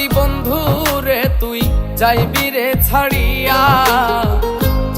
যদি বন্ধু রে তুই যাইবি রে ছাড়িয়া।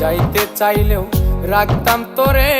যাইতে চাইলেও রাখতাম তোরে